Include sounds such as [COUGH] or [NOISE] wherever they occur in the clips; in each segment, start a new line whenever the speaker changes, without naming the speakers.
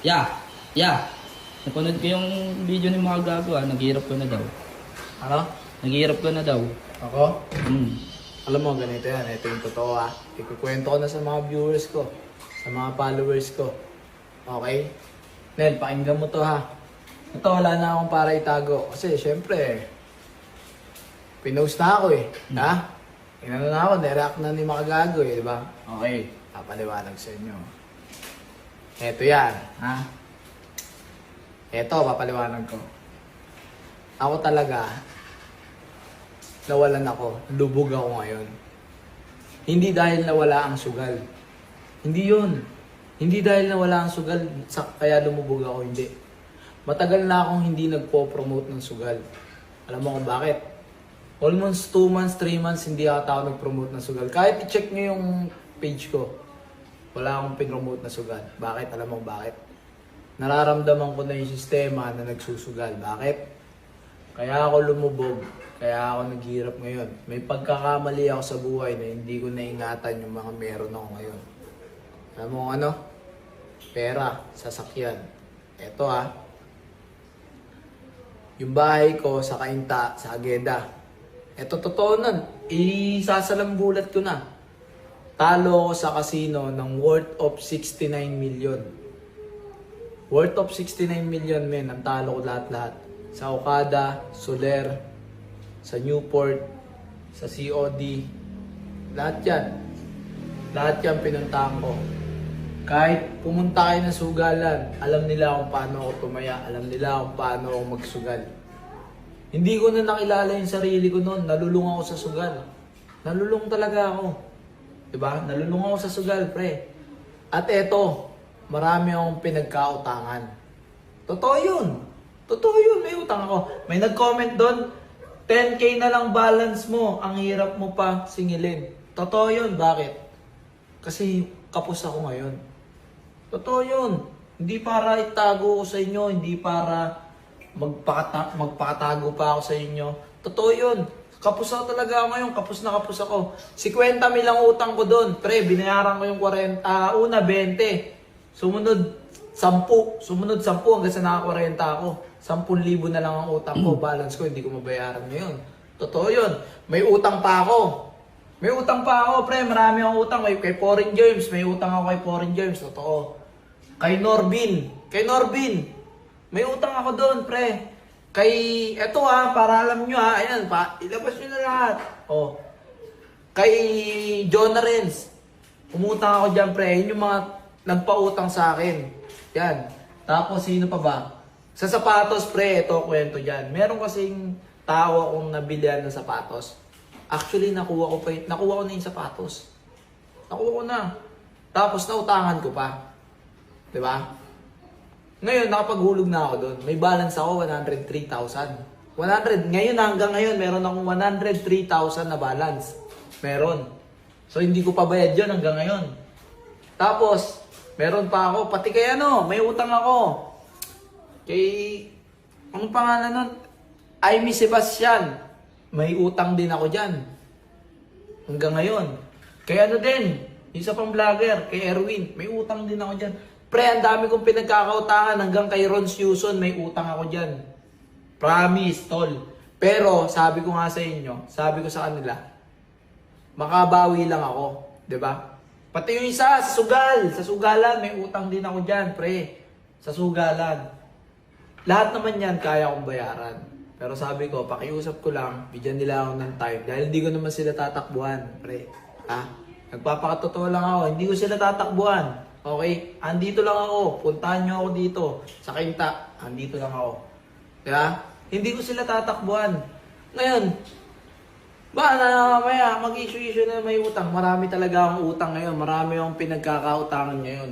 Ya, ya. Napanood ko yung video ni mga gago ah. Naghihirap ko na daw.
Ano?
Naghihirap ko na daw.
Ako?
Hmm.
Alam mo, ganito yan. Ito yung totoo ah. Ikukwento ko na sa mga viewers ko. Sa mga followers ko. Okay? Nel, pakinggan mo to ha. Ito, wala na akong para itago. Kasi, syempre, pinost na ako eh. Ha? Inano na ako, nireact na ni Makagago eh, di ba? Okay, papaliwanag sa inyo. Ito yan, ha? Ito, papaliwanag ko. Ako talaga, nawalan ako. Lubog ako ngayon. Hindi dahil nawala ang sugal. Hindi yun. Hindi dahil nawala ang sugal, sa, kaya lumubog ako, hindi. Matagal na akong hindi nagpo-promote ng sugal. Alam mo kung bakit? Almost 2 months, 3 months, hindi ata ako nag-promote ng sugal. Kahit i-check nyo yung page ko, wala akong pinromote na sugal. Bakit? Alam mo bakit? Nararamdaman ko na yung sistema na nagsusugal. Bakit? Kaya ako lumubog. Kaya ako naghirap ngayon. May pagkakamali ako sa buhay na hindi ko naingatan yung mga meron ako ngayon. Alam mo ano? Pera, sasakyan. Eto ah. Yung bahay ko sa Kainta, sa Ageda. Eto totoo nun. Isasalambulat ko na. Talo ako sa casino ng worth of 69 million. Worth of 69 million men, ang talo ko lahat-lahat. Sa Okada, Soler, sa Newport, sa COD, lahat yan. Lahat yan pinuntahan ko. Kahit pumunta kayo ng sugalan, alam nila kung paano ako tumaya, alam nila kung paano ako magsugal. Hindi ko na nakilala yung sarili ko noon, nalulung ako sa sugal. Nalulung talaga ako. 'Di ba? Nalulung ako sa sugal, pre. At eto, marami akong pinagkautangan. Totoo 'yun. Totoo 'yun, may utang ako. May nag-comment doon, 10k na lang balance mo, ang hirap mo pa singilin. Totoo 'yun, bakit? Kasi kapos ako ngayon. Totoo 'yun. Hindi para itago ko sa inyo, hindi para magpakata magpakatago pa ako sa inyo. Totoo 'yun. Kapos ako talaga ngayon, kapos na kapos ako. 50 mil ang utang ko doon. Pre, binayaran ko yung 40, ah, una 20. Sumunod 10, sumunod 10 hanggang sa naka 40 ako. 10,000 na lang ang utang ko, [CLEARS THROAT] balance ko, hindi ko mabayaran ngayon. Totoo 'yun. May utang pa ako. May utang pa ako, pre. Marami akong utang. May kay Foreign Germs. May utang ako kay Foreign Germs. Totoo. Kay Norbin. Kay Norbin. May utang ako doon, pre. Kay, eto ha, para alam nyo ha. Ayan, pa, ilabas nyo na lahat. Oh. Kay Jonah Renz. Umutang ako dyan, pre. Yun yung mga nagpautang sa akin. Yan. Tapos, sino pa ba? Sa sapatos, pre. Ito, kwento dyan. Meron kasing tao akong nabilihan ng sapatos. Actually, nakuha ko pa. Nakuha ko na yung sapatos. Nakuha ko na. Tapos, nautangan ko pa. 'Di ba? Ngayon, nakapaghulog na ako doon. May balance ako, 103,000. 100. Ngayon, hanggang ngayon, meron akong 103,000 na balance. Meron. So, hindi ko pa bayad yun hanggang ngayon. Tapos, meron pa ako, pati kay ano, may utang ako. Kay, anong pangalan nun? Amy Sebastian. May utang din ako dyan. Hanggang ngayon. Kay ano din, isa pang vlogger, kay Erwin, may utang din ako dyan. Pre, ang dami kong pinagkakautangan hanggang kay Ron Susan, may utang ako dyan. Promise, tol. Pero, sabi ko nga sa inyo, sabi ko sa kanila, makabawi lang ako. ba? Pati yung isa, sa sugal, sa sugalan, may utang din ako dyan, pre. Sa sugalan. Lahat naman yan, kaya kong bayaran. Pero sabi ko, pakiusap ko lang, bigyan nila ako ng time. Dahil hindi ko naman sila tatakbuhan, pre. Ha? Nagpapakatotoo lang ako, hindi ko sila tatakbuhan. Okay? Andito lang ako. Puntahan nyo ako dito. Sa Kinta, andito lang ako. Diba? Hindi ko sila tatakbuhan. Ngayon, ba na mamaya mag-issue-issue na may utang. Marami talaga akong utang ngayon. Marami akong pinagkakautangan ngayon.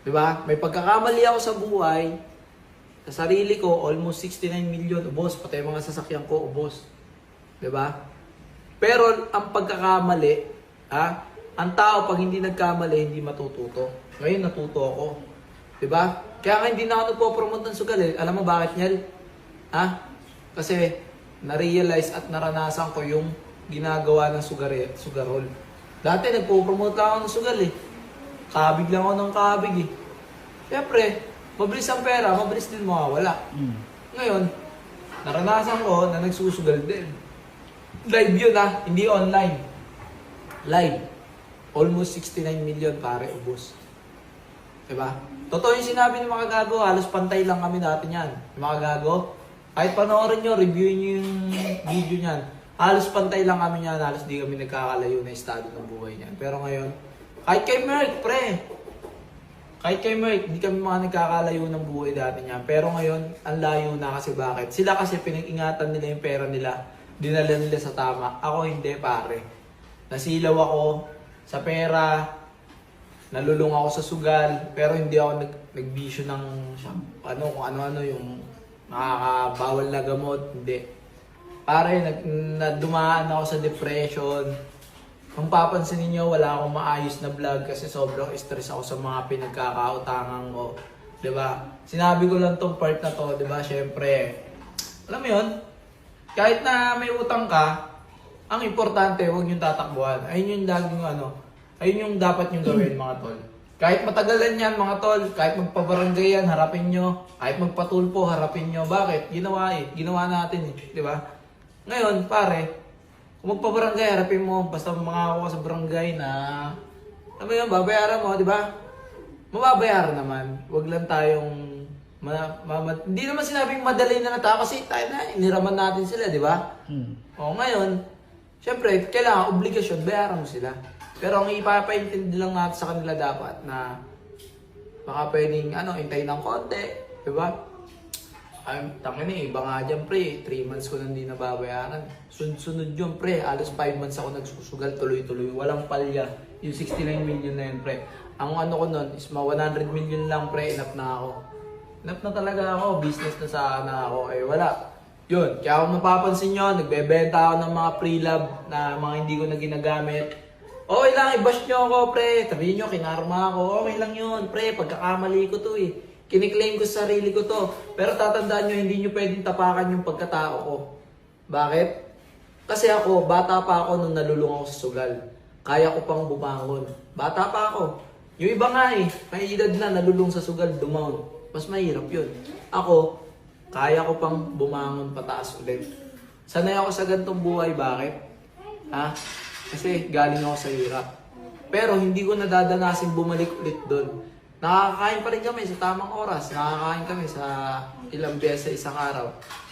'Di ba? May pagkakamali ako sa buhay. Sa sarili ko, almost 69 million ubos. Pati mga sasakyan ko, ubos. 'Di ba? Pero ang pagkakamali, ha? Ang tao pag hindi nagkamali, hindi matututo. Ngayon natuto ako. 'Di ba? Kaya nga hindi na ako nagpo-promote ng sugal eh. Alam mo bakit, Nyel? Ha? Kasi na-realize at naranasan ko yung ginagawa ng sugar sugarol. Dati nagpo-promote lang ako ng sugal eh. Kabig lang ako ng kabig eh. Siyempre, mabilis ang pera, mabilis din mawawala.
Mm.
Ngayon, naranasan ko na nagsusugal din. Live yun ah, hindi online. Live. Almost 69 million pare, ubos. Diba? Totoo yung sinabi ng mga gago, halos pantay lang kami dati niyan. Mga gago, kahit panoorin nyo, reviewin nyo yung video niyan. Halos pantay lang kami niyan, halos di kami nagkakalayo na estado ng buhay niyan. Pero ngayon, kahit kay Merck, pre, kahit kay Merck, hindi kami mga nagkakalayo ng buhay dati niya. Pero ngayon, ang layo na kasi bakit? Sila kasi pinag-ingatan nila yung pera nila. Dinala nila sa tama. Ako hindi, pare. Nasilaw ako sa pera. Nalulung ako sa sugal. Pero hindi ako nag nagbisyo ng ano, kung ano-ano yung nakakabawal na gamot. Hindi. Pare, nag, nadumaan ako sa depression. Kung papansin niyo wala akong maayos na vlog kasi sobrang stress ako sa mga pinagkakautangan ko. 'Di ba? Sinabi ko lang tong part na to, 'di ba? Syempre, alam mo 'yon? Kahit na may utang ka, ang importante, huwag niyong tatakbuhan. Ayun yung laging ano, ayun yung dapat niyong gawin mga tol. Kahit matagalan yan mga tol, kahit magpabarangay yan, harapin nyo. Kahit magpatulpo, harapin nyo. Bakit? Ginawa eh. Ginawa natin eh. Di ba? Ngayon, pare, kung magpabarangay, harapin mo. Basta mga ka sa barangay na, alam mo yun, babayaran mo, di ba? Mababayaran naman. Huwag lang tayong, ma, ma, ma- hindi naman sinabing madali na nata kasi tayo na, iniraman natin sila, di ba?
Mm.
O ngayon, syempre, kailangan obligasyon, bayaran mo sila. Pero ang ipapaintindi lang natin sa kanila dapat na baka pwedeng, ano, hintayin ng konti, di ba? Ay, tangin eh, iba nga dyan, pre. 3 months ko nang di nababayaran. Sunod-sunod yun, pre. Alos 5 months ako nagsusugal, tuloy-tuloy. Walang palya. Yung 69 million na yun, pre. Ang ano ko nun is mga 100 million lang, pre. Enough na ako. Enough na talaga ako. Business na sana ako. Eh, wala. Yun. Kaya kung mapapansin nyo, nagbebenta ako ng mga pre-lab na mga hindi ko na ginagamit. Okay lang, i-bash nyo ako, pre. Sabihin nyo, kinarma ako. Okay lang yun, pre. Pagkakamali ko to eh. Kiniklaim ko sa sarili ko to. Pero tatandaan nyo, hindi nyo pwedeng tapakan yung pagkatao ko. Bakit? Kasi ako, bata pa ako nung nalulung ako sa sugal. Kaya ko pang bumangon. Bata pa ako. Yung iba nga eh, may edad na nalulung sa sugal, dumaon. Mas mahirap yun. Ako, kaya ko pang bumangon pataas ulit. Sanay ako sa gantong buhay, bakit? Ha? Kasi galing ako sa hirap. Pero hindi ko nadadanasin bumalik ulit doon. Nakakakain pa rin kami sa tamang oras. Nakakain kami sa ilang beses sa isang araw.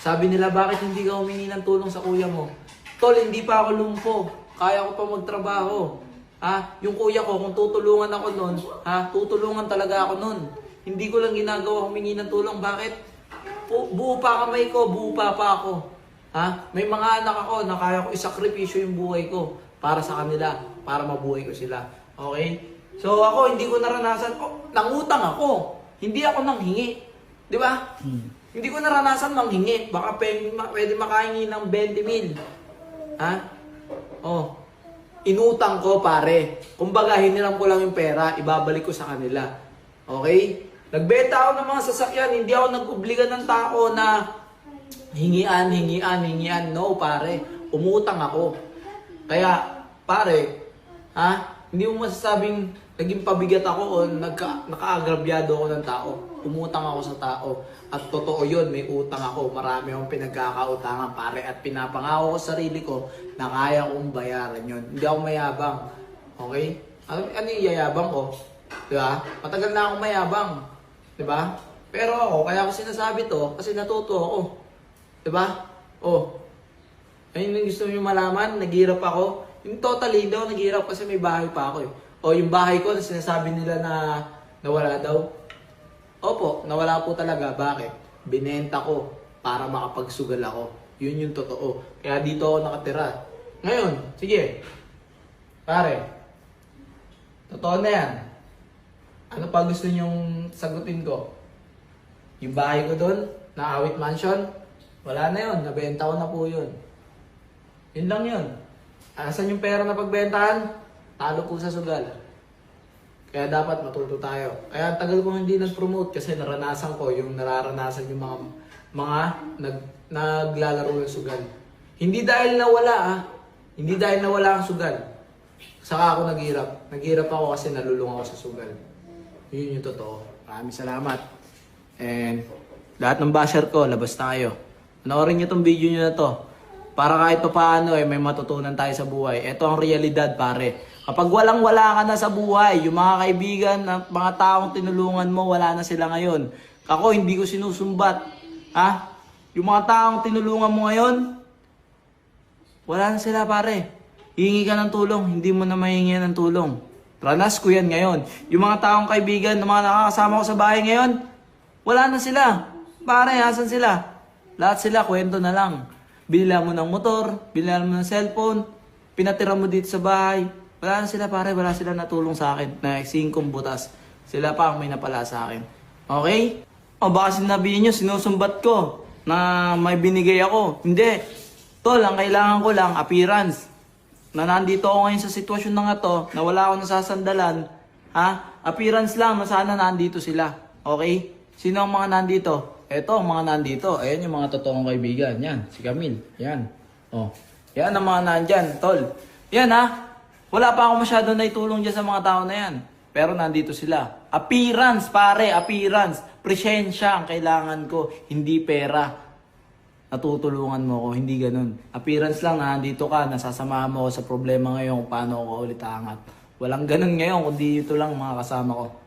Sabi nila, bakit hindi ka humingi ng tulong sa kuya mo? Tol, hindi pa ako lumpo. Kaya ko pa magtrabaho. Ha? Yung kuya ko, kung tutulungan ako nun, ha? Tutulungan talaga ako nun. Hindi ko lang ginagawa humingi ng tulong. Bakit? Bu- buo pa kamay ko, buo pa pa ako. Ha? May mga anak ako na kaya ko isakripisyo yung buhay ko para sa kanila, para mabuhay ko sila. Okay? So ako, hindi ko naranasan, oh, nangutang ako. Hindi ako nanghingi. Di ba?
Mm.
Hindi ko naranasan manghingi. Baka pwede, pwede makahingi ng 20 mil. Ha? Oh. Inutang ko, pare. Kumbaga, hiniram ko lang yung pera, ibabalik ko sa kanila. Okay? Nagbenta ako ng mga sasakyan, hindi ako nag-obliga ng tao na hingian, hingian, hingian. No, pare. Umutang ako. Kaya, pare, ha? Hindi mo masasabing naging pabigat ako o nagka, nakaagrabyado ako ng tao. Umutang ako sa tao. At totoo yun, may utang ako. Marami akong pinagkakautangan, pare. At pinapangako ko sa sarili ko na kaya kong bayaran yun. Hindi ako mayabang. Okay? Ano, ano yung yayabang ko? Di ba? Matagal na akong mayabang. Di ba? Pero ako, kaya ko sinasabi to, kasi natuto ako. Di ba? Oh, Ayun yung gusto nyo malaman, naghirap ako. Yung totally, ako naghirap kasi may bahay pa ako eh. O yung bahay ko na sinasabi nila na nawala daw. Opo, nawala po talaga. Bakit? Binenta ko para makapagsugal ako. Yun yung totoo. Kaya dito ako nakatira. Ngayon, sige. Pare, totoo na yan. Ano pa gusto nyong sagutin ko? Yung bahay ko doon, na Awit Mansion, wala na yun. Nabenta ko na po yun. Yun lang yun. Asan yung pera na pagbentahan? Talo po sa sugal. Kaya dapat matuto tayo. Kaya tagal ko hindi nag-promote kasi naranasan ko yung nararanasan yung mga mga nag, naglalaro ng sugal. Hindi dahil nawala ah. Hindi dahil nawala ang sugal. Saka ako naghirap. Naghirap ako kasi nalulung ako sa sugal. Yun yung totoo. Maraming salamat. And lahat ng basher ko, labas na kayo. Panoorin nyo tong video nyo na to. Para kahit pa paano eh, may matutunan tayo sa buhay. Ito ang realidad pare. Kapag walang wala ka na sa buhay, yung mga kaibigan at mga taong tinulungan mo, wala na sila ngayon. Ako, hindi ko sinusumbat. Ha? Yung mga taong tinulungan mo ngayon, wala na sila pare. Hihingi ka ng tulong, hindi mo na mahingi ng tulong. Ranas ko yan ngayon. Yung mga taong kaibigan, ng mga nakakasama ko sa bahay ngayon, wala na sila. Pare, asan sila? Lahat sila, kwento na lang. Binila mo ng motor, binila mo ng cellphone, pinatira mo dito sa bahay. Wala na sila pare, wala sila natulong sa akin na singkong butas. Sila pa ang may napala sa akin. Okay? O baka sinabihin nyo, sinusumbat ko na may binigay ako. Hindi. Tol, ang kailangan ko lang, appearance. Na nandito ako ngayon sa sitwasyon na nga to, na wala akong nasasandalan, ha? Appearance lang na sana nandito sila. Okay? Sino ang mga nandito? Eto, ang mga nandito. Ayan yung mga totoong kaibigan. Yan, si Camille. Yan. Oh. Yan ang mga nandyan, tol. Yan ha. Wala pa ako masyado na itulong dyan sa mga tao na yan. Pero nandito sila. Appearance, pare, appearance. Presensya ang kailangan ko, hindi pera natutulungan mo ako, hindi ganun. Appearance lang na nandito ka, nasasamahan mo ako sa problema ngayon paano ako ulit aangat. Walang ganun ngayon, kundi ito lang mga kasama ko.